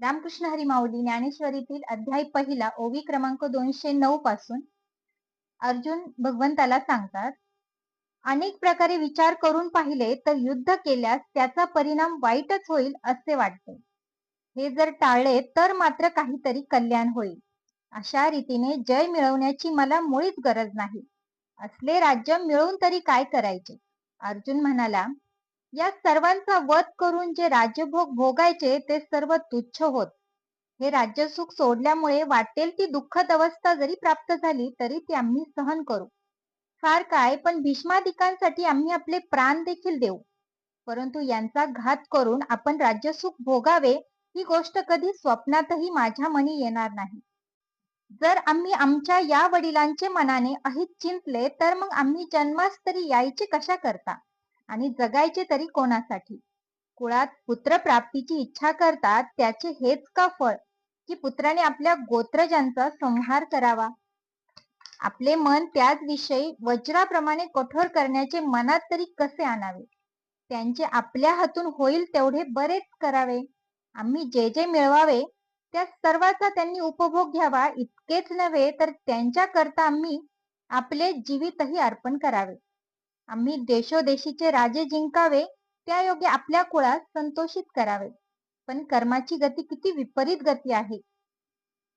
रामकृष्ण हरी माऊली ज्ञानेश्वरीतील अध्याय पहिला ओवी क्रमांक दोनशे नऊ पासून अर्जुन भगवंताला सांगतात अनेक प्रकारे विचार करून पाहिले तर युद्ध केल्यास त्याचा परिणाम वाईटच होईल असे वाटते. हे जर टाळले तर मात्र काहीतरी कल्याण होईल. अशा रीतीने जय मिळवण्याची मला मुळीच गरज नाही. असले राज्य मिळवून तरी काय करायचे? अर्जुन म्हणाला या सर्वांचा वध करून जे राज्यभोग भोगायचे ते सर्व तुच्छ होत. हे राज्यसुख सोडल्यामुळे वाटेल ती दुःखद अवस्था जरी प्राप्त झाली तरी ती आम्ही सहन करू. फार काय पण भीष्मादिकांसाठी आम्ही आपले प्राण देखील देऊ. परंतु यांचा घात करून आपण राज्यसुख भोगावे ही गोष्ट कधी स्वप्नातही माझ्या मनी येणार नाही. जर आम्ही आमच्या या वडिलांचे मनाने अहित चिंतले तर मग आम्ही जन्मास तरी यायचे कशा करता? आणि जगायचे तरी कोणासाठी? कुळात पुत्र प्राप्तीची इच्छा करतात त्याचे हेच का फळ? की पुत्राने आपल्या गोत्रजांचा संहार करावा? आपले मन त्याच विषयी वज्राप्रमाणे कठोर करण्याचे मनात तरी कसे आणावे? त्यांचे आपल्या हातून होईल तेवढे बरेच करावे. आम्ही जे जे मिळवावे त्या सर्वाचा त्यांनी उपभोग घ्यावा. इतकेच नव्हे तर त्यांच्या करता आम्ही आपले जीवितही अर्पण करावे. आम्ही देशोदेशीचे राजे जिंकावे त्या योग्य आपल्या कुळात संतोषित करावे. पण कर्माची गती किती विपरीत गती आहे.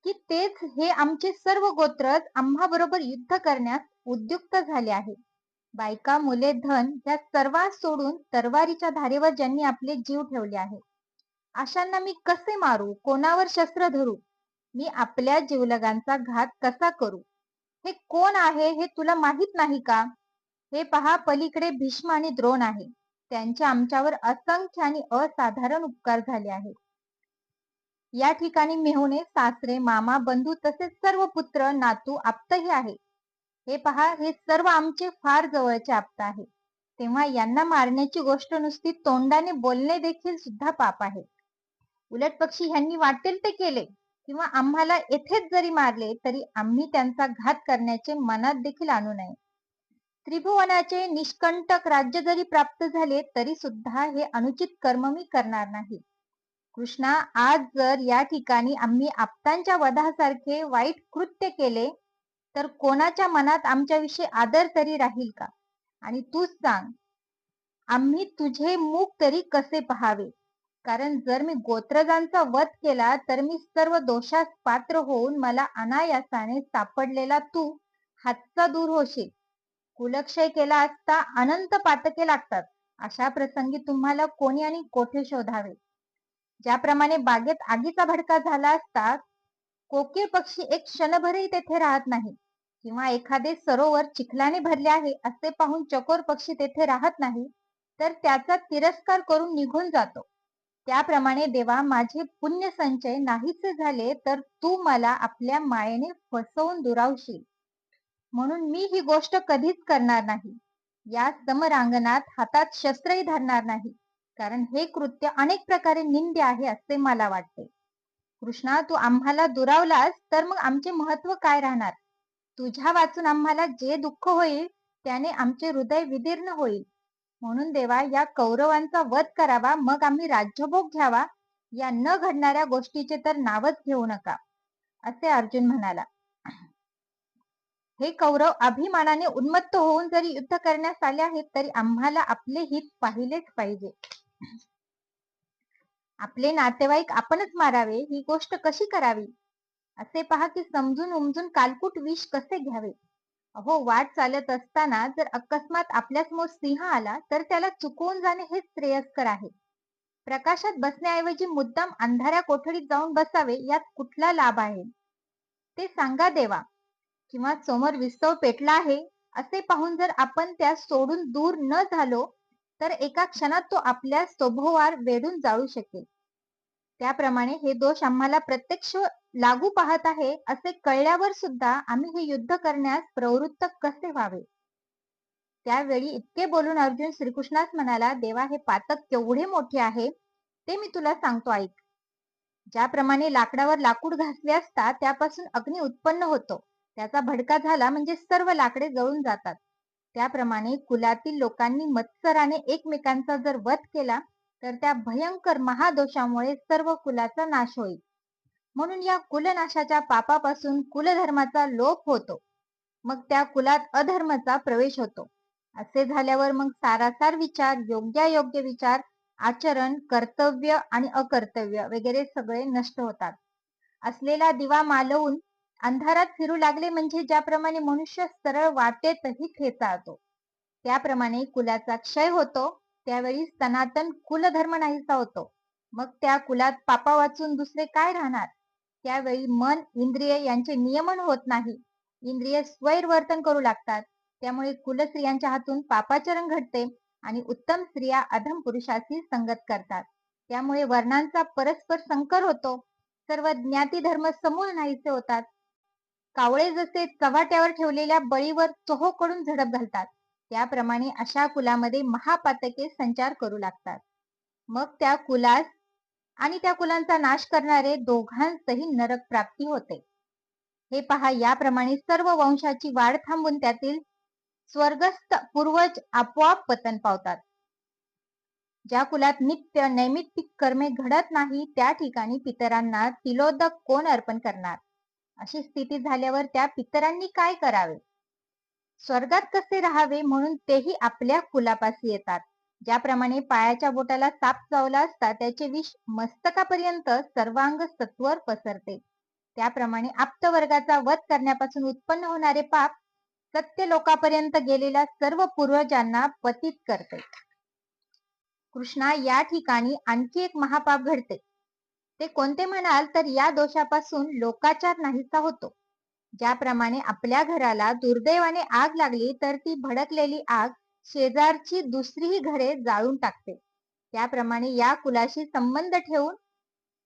की तेच हे आमचे सर्व गोत्रच आम्हाबरोबर युद्ध करण्यास उद्युक्त झाले आहे. बायका मुले धन या सर्वात सोडून तरवारीच्या धारेवर ज्यांनी आपले जीव ठेवले आहे. अशांना मी कसे मारू? कोणावर शस्त्र धरू? मी आपल्या जीवलगांचा घात कसा करू? हे कोण आहे हे तुला माहीत नाही का? हे पहा पलीकडे भीष्म आणि द्रोण आहे. त्यांचे आमच्यावर असंख्य आणि असाधारण उपकार झाले आहेत. या ठिकाणी मेहुणे सासरे मामा बंधू तसेच सर्व पुत्र नातू आप्तही आहे हे पहा हे सर्व आमचे फार जवळचे आप्त आहे तेव्हा यांना मारण्याची गोष्ट नुसती तोंडाने बोलणे देखील सुद्धा पाप आहे. उलट पक्षी ह्यांनी वाटेल ते केले किंवा आम्हाला येथेच जरी मारले तरी आम्ही त्यांचा घात करण्याचे मनात देखील आणू नये. त्रिभुवनाचे निष्कंटक राज्य जरी प्राप्त झाले तरी सुद्धा हे अनुचित कर्म मी करणार नाही. कृष्णा आज जर या ठिकाणी आम्ही आपतांच्या वधासारखे वाईट कृत्य केले तर कोणाच्या मनात आमच्याविषयी आदर तरी राहील का? आणि तूच सांग आम्ही तुझे मुख तरी कसे पहावे? कारण जर मी गोत्रजांचा वध केला तर मी सर्व दोषास पात्र होऊन मला अनायासाने सापडलेला तू हातचा दूर होशील. कुलक्षय केला असता अनंत पातके लागतात. अशा प्रसंगी तुम्हाला कोणी आणि कोठे शोधावे? ज्याप्रमाणे बागेत आगीचा भडका झाला असता कोकीळ पक्षी एक क्षणभरही तेथे राहत नाही. किंवा एखादे सरोवर चिखलाने भरले आहे असे पाहून चकोर पक्षी तेथे राहत नाही तर त्याचा तिरस्कार करून निघून जातो. त्याप्रमाणे देवा माझे पुण्य संचय नाहीसे झाले तर तू मला आपल्या मायेने फसवून दुरावशील. म्हणून मी ही गोष्ट कधीच करणार नाही. या समरांगणात हातात शस्त्रही धरणार नाही. कारण हे कृत्य अनेक प्रकारे निंद्य आहे असे मला वाटते. कृष्णा तू आम्हाला दुरावलास तर मग आमचे महत्त्व काय राहणार? तुझ्या वाचून आम्हाला जे दुःख होईल त्याने आमचे हृदय विदीर्ण होईल. म्हणून देवा या कौरवांचा वध करावा मग आम्ही राज्यभोग घ्यावा. या न घडणाऱ्या गोष्टीचे तर नावच घेऊ नका. असे अर्जुन म्हणाला. हे कौरव अभिमानाने उन्मत्त होऊन जरी युद्ध करण्यास आले आहेत तरी आम्हाला आपले हित पाहिलेच पाहिजे. आपले नातेवाईक आपणच मारावे ही गोष्ट कशी करावी? असे पहा की समजून उमजून कालकुट विष कसे घ्यावे? अहो वाट चालत असताना जर अकस्मात आपल्यासमोर सिंह आला तर त्याला चुकवून जाणे हेच श्रेयस्कर आहे. प्रकाशात बसण्याऐवजी मुद्दाम अंधाऱ्या कोठडीत जाऊन बसावे यात कुठला लाभ आहे? ते सांगा देवा. किंवा समोर विस्तव पेटला आहे असे पाहून जर आपण त्यास सोडून दूर न झालो तर एका क्षणात तो आपल्या स्वभोवार वेढून जाळू शकेल. त्याप्रमाणे हे दोष आम्हाला प्रत्यक्ष लागू पाहत आहे असे कळल्यावर सुद्धा आम्ही हे युद्ध करण्यास प्रवृत्त कसे व्हावे? त्यावेळी इतके बोलून अर्जुन श्रीकृष्णास म्हणाला देवा हे पातक केवढे मोठे आहे ते मी तुला सांगतो ऐक. ज्याप्रमाणे लाकडावर लाकूड घासले असता त्यापासून अग्नी उत्पन्न होतो. त्याचा भडका झाला म्हणजे सर्व लाकडे जळून जातात. त्याप्रमाणे कुलातील लोकांनी मत्सराने एकमेकांचा जर वध केला तर त्या भयंकर महादोषामुळे सर्व कुलाचा नाश होईल. म्हणून या कुलनाशाच्या पापापासून कुलधर्माचा लोप होतो. मग त्या कुलात अधर्माचा प्रवेश होतो. असे झाल्यावर मग सारासार विचार योग्यायोग्य विचार आचरण कर्तव्य आणि अकर्तव्य वगैरे सगळे नष्ट होतात. असलेला दिवा मालवून अंधारात फिरू लागले म्हणजे ज्याप्रमाणे मनुष्य सरळ वाटेतही खेचाळतो. त्याप्रमाणे कुलाचा क्षय होतो. त्यावेळी सनातन कुलधर्म नाहीसा होतो. मग त्या कुलात पापा वाचून दुसरे काय राहणार? त्यावेळी मन इंद्रिय यांचे नियमन होत नाही. इंद्रिय स्वैरवर्तन करू लागतात. त्यामुळे कुलस्त्रियांच्या हातून पापाचरण घडते आणि उत्तम स्त्रिया अधम पुरुषाशी संगत करतात. त्यामुळे वर्णांचा परस्पर संकर होतो. सर्व ज्ञाती धर्म समूळ नाहीसे होतात. कावळे जसे चव्हाट्यावर ठेवलेल्या बळीवर चोहोकडून झडप घालतात त्याप्रमाणे अशा कुलामध्ये महापातके संचार करू लागतात. मग त्या कुलास आणि त्या कुलांचा नाश करणारे दोघांसही नरक प्राप्ती होते. हे पहा याप्रमाणे सर्व वंशाची वाढ थांबून त्यातील स्वर्गस्थ पूर्वज आपोआप पतन पावतात. ज्या कुलात नित्य नैमित्तिक कर्मे घडत नाही त्या ठिकाणी पितरांना तिलोदक कोण अर्पण करणार? अशी स्थिती झाल्यावर त्या पितरांनी काय करावे? स्वर्गात कसे राहावे म्हणून तेही आपल्या कुलापाशी येतात. ज्याप्रमाणे पायाच्या बोटाला साप चावला असता त्याचे विष मस्तकापर्यंत सर्वांग सत्वर पसरते. त्याप्रमाणे आप्तवर्गाचा वध करण्यापासून उत्पन्न होणारे पाप सत्य लोकापर्यंत गेलेल्या सर्व पूर्वजांना पतित करते. कृष्णा या ठिकाणी आणखी एक महापाप घडते. ते कोणते म्हणाल तर या दोषापासून लोकाचार नाहीसा होतो. ज्याप्रमाणे आपल्या घराला दुर्दैवाने आग लागली तर ती भडकलेली आग शेजारची दुसरीही घरे जाळून टाकते. त्याप्रमाणे या कुलाशी संबंध ठेवून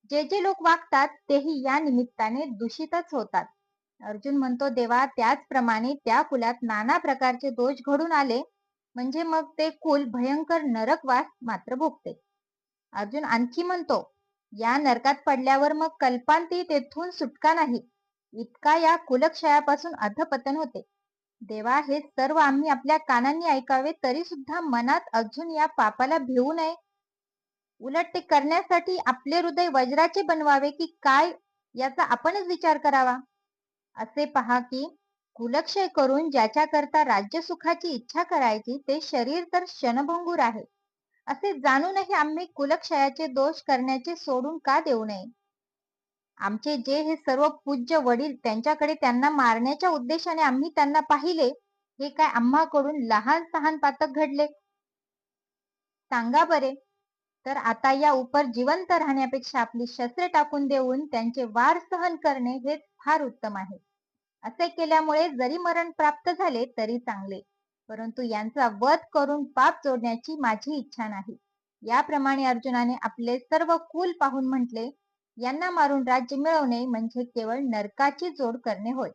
जे जे लोक वागतात तेही या निमित्ताने दूषितच होतात. अर्जुन म्हणतो देवा त्याचप्रमाणे त्या कुलात नाना प्रकारचे दोष घडून आले म्हणजे मग ते कुल भयंकर नरकवास मात्र भोगते. अर्जुन आणखी म्हणतो या नरकात पडल्यावर मग कल्पांती तेथून सुटका नाही. इतका या कुलक्षयापासून अधपतन होते. देवा हे सर्व आम्ही आपल्या कानांनी ऐकावे तरी सुद्धा मनात अजून या पापाला भिवू नये. उलट ते करण्यासाठी आपले हृदय वज्राचे बनवावे की काय याचा आपणच विचार करावा. असे पहा की कुलक्षय करून ज्याच्या करता राज्य सुखाची इच्छा करायची ते शरीर तर क्षणभंगूर आहे. असे जाणूनही आम्ही कुलक्षयाचे दोष करण्याचे सोडून का देऊ नये? आमचे जे हे सर्व पूज्य वडील त्यांच्याकडे त्यांना मारण्याच्या उद्देशाने आम्ही त्यांना पाहिले हे काय आम्हाकडून लहान सहान पातक घडले? सांगा बरे. तर आता या उपर जिवंत राहण्यापेक्षा आपली शस्त्रे टाकून देऊन त्यांचे वार सहन करणे हे फार उत्तम आहे. असे केल्यामुळे जरी मरण प्राप्त झाले तरी चांगले. परंतु यांचा वध करून पाप जोडण्याची माझी इच्छा नाही. याप्रमाणे अर्जुनाने आपले सर्व कुल पाहून म्हटले यांना मारून राज्य मिळवणे म्हणजे केवळ नरकाची जोड करणे होय.